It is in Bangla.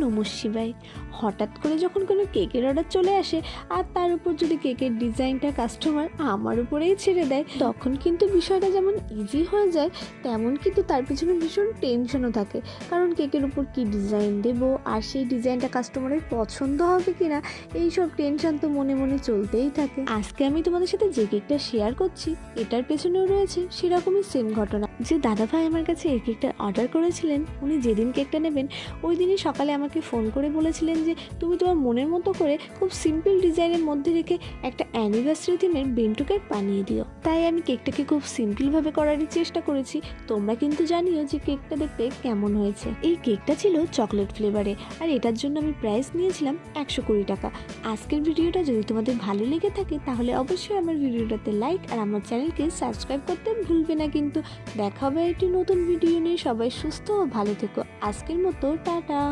নমঃ শিবায় হঠাৎ করে যখন কোনো কেকের অর্ডার চলে আসে আর তার উপর যদি কেকের ডিজাইনটা কাস্টমার আমার উপরেই ছেড়ে দেয়, তখন কিন্তু বিষয়টা যেমন ইজি হয়ে যায়, তেমন কিন্তু তার পিছনে ভীষণ টেনশনও থাকে। কারণ কেকের উপর কি ডিজাইন দেব আর সেই ডিজাইনটা কাস্টমারের পছন্দ হবে কিনা, এইসব টেনশন তো মনে মনে চলতেই থাকে। আজকে আমি তোমাদের সাথে যে কেকটা শেয়ার করছি, এটার পেছনেও রয়েছে সেরকমই সেম ঘটনা। যে দাদাভাই আমার কাছে এই কেকটা অর্ডার করেছিলেন, উনি যেদিন কেকটা নেবেন, ওই দিনই সকালে আমাকে ফোন করে বলেছিলেন যে, তুমি তোমার মনের মতো করে খুব সিম্পল ডিজাইনের মধ্যে রেখে একটা অ্যানিভার্সারি থিমের বেন্টু কেক বানিয়ে দিও। তাই আমি কেকটাকে খুব সিম্পলভাবে করারই চেষ্টা করেছি। তোমরা কিন্তু জানিও যে কেকটা দেখতে কেমন হয়েছে। এই কেকটা ছিল চকলেট ফ্লেভারে আর এটার জন্য আমি প্রাইস নিয়েছিলাম একশো কুড়ি টাকা। আজকের ভিডিওটা যদি তোমাদের ভালো লেগে থাকে, তাহলে অবশ্যই আমার ভিডিওটাতে লাইক আর আমার চ্যানেলকে সাবস্ক্রাইব করতে ভুলবে না কিন্তু। দেখা হবে একটি নতুন ভিডিও নিয়ে। সবাই সুস্থ ও ভালো থেকো। আজকের মতো, টাটা।